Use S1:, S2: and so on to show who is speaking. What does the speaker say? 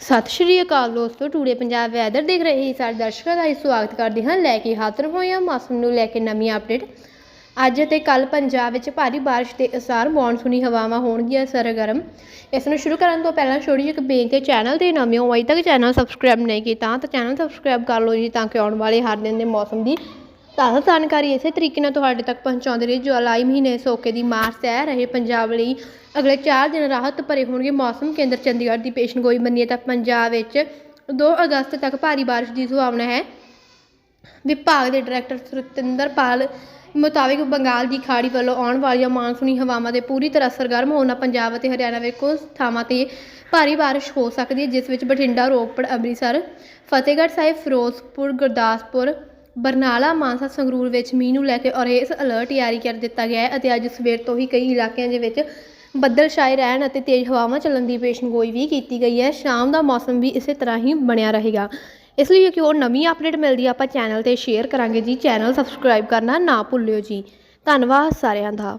S1: ਸਤਿ ਸ਼੍ਰੀ ਅਕਾਲ ਦੋਸਤੋ, today Punjab weather ਦੇਖ ਰਹੇ ਸਾਰੇ ਦਰਸ਼ਕਾਂ ਦਾ ਹੀ ਸਵਾਗਤ ਕਰਦੇ ਹਾਂ। ਲੈ ਕੇ ਹਾਜ਼ਰ ਹੋਏ ਹਾਂ, ਮੌਸਮ ਨੂੰ ਲੈ ਕੇ ਨਵੀਂ ਅਪਡੇਟ ਅੱਜ ਅਤੇ ਕੱਲ ਪੰਜਾਬ ਵਿੱਚ ਭਾਰੀ ਬਾਰਿਸ਼ ਦੇ ਅਸਾਰ ਮੌਨਸੂਨੀ ਹਵਾਵਾਂ ਹੋਣਗੀਆਂ ਸਰਗਰਮ। ਇਸ ਨੂੰ ਸ਼ੁਰੂ ਕਰਨ ਤੋਂ ਪਹਿਲਾਂ ਛੋਟੀ ਜਿਹੀ ਇੱਕ ਬੇਨਤੀ ਚੈਨਲ ਤੇ ਨਵੇਂ ਹੋ ਅਜੇ ਤੱਕ ਚੈਨਲ ਸਬਸਕ੍ਰਾਈਬ ਨਹੀਂ ਕੀਤਾ ਤਾਂ ਚੈਨਲ ਸਬਸਕ੍ਰਾਈਬ ਕਰ ਲਓ ਜੀ, ਤਾਂ ਕਿ ਆਉਣ ਵਾਲੇ ਹਰ ਦਿਨ ਦੇ ਮੌਸਮ ਦੀ ਤਾਜ਼ਾ ਜਾਣਕਾਰੀ ਇਸੇ ਤਰੀਕੇ ਨਾਲ ਤੁਹਾਡੇ ਤੱਕ ਪਹੁੰਚਾਉਂਦੇ ਰਹੇ, ਜੁਲਾਈ ਮਹੀਨੇ ਸੋਕੇ ਦੀ ਮਾਰ ਸਹਿ ਰਹੇ ਪੰਜਾਬ ਲਈ ਅਗਲੇ 4 ਦਿਨ ਰਾਹਤ ਭਰੇ ਹੋਣਗੇ ਮੌਸਮ ਕੇਂਦਰ ਚੰਡੀਗੜ੍ਹ ਦੀ ਪੇਸ਼ਨਗੋਈ ਮੰਨੀਏ ਤਾਂ ਪੰਜਾਬ ਵਿੱਚ 2 ਅਗਸਤ ਤੱਕ ਭਾਰੀ ਬਾਰਿਸ਼ ਦੀ ਸੰਭਾਵਨਾ ਹੈ। ਵਿਭਾਗ ਦੇ ਡਾਇਰੈਕਟਰ ਸੁਰਿੰਦਰ ਪਾਲ ਮੁਤਾਬਿਕ ਬੰਗਾਲ ਦੀ ਖਾੜੀ ਵੱਲੋਂ ਆਉਣ ਵਾਲੀਆਂ ਮਾਨਸੂਨੀ ਹਵਾਵਾਂ ਦੇ ਪੂਰੀ ਤਰ੍ਹਾਂ ਸਰਗਰਮ ਹੋਣਾ ਪੰਜਾਬ ਅਤੇ ਹਰਿਆਣਾ ਵਿੱਚ ਕੁਝ ਥਾਵਾਂ ਤੇ ਭਾਰੀ ਬਾਰਿਸ਼ ਹੋ ਸਕਦੀ ਹੈ, ਜਿਸ ਵਿੱਚ ਬਠਿੰਡਾ, ਰੋਪੜ, ਅੰਮ੍ਰਿਤਸਰ, ਫਤਿਹਗੜ੍ਹ ਸਾਹਿਬ, ਫਿਰੋਜ਼ਪੁਰ, ਗੁਰਦਾਸਪੁਰ ਬਰਨਾਲਾ ਮਾਨਸਾ ਸੰਗਰੂਰ ਵਿੱਚ ਮੀਂਹ ਨੂੰ ਲੈ ਕੇ ਔਰੇਂਜ ਅਲਰਟ ਜਾਰੀ ਕਰ ਦਿੱਤਾ ਗਿਆ ਹੈ ਅਤੇ ਅੱਜ ਸਵੇਰ ਤੋਂ ਹੀ ਕਈ ਇਲਾਕਿਆਂ ਦੇ ਵਿੱਚ ਬੱਦਲ ਛਾਏ ਰਹਿਣ ਅਤੇ ਤੇਜ਼ ਹਵਾਵਾਂ ਚੱਲਣ ਦੀ ਪੇਸ਼ਨਗੋਈ ਵੀ ਕੀਤੀ ਗਈ ਹੈ। ਸ਼ਾਮ ਦਾ ਮੌਸਮ ਵੀ ਇਸੇ ਤਰ੍ਹਾਂ ਹੀ ਬਣਿਆ ਰਹੇਗਾ। ਇਸ ਲਈ ਕਿ ਹੋਰ ਨਵੀਂ ਅਪਡੇਟ ਮਿਲਦੀ ਆਪਾਂ ਚੈਨਲ ਤੇ ਸ਼ੇਅਰ ਕਰਾਂਗੇ ਜੀ। ਚੈਨਲ ਸਬਸਕ੍ਰਾਈਬ ਕਰਨਾ ਨਾ ਭੁੱਲਿਓ ਜੀ। ਧੰਨਵਾਦ ਸਾਰਿਆਂ ਦਾ।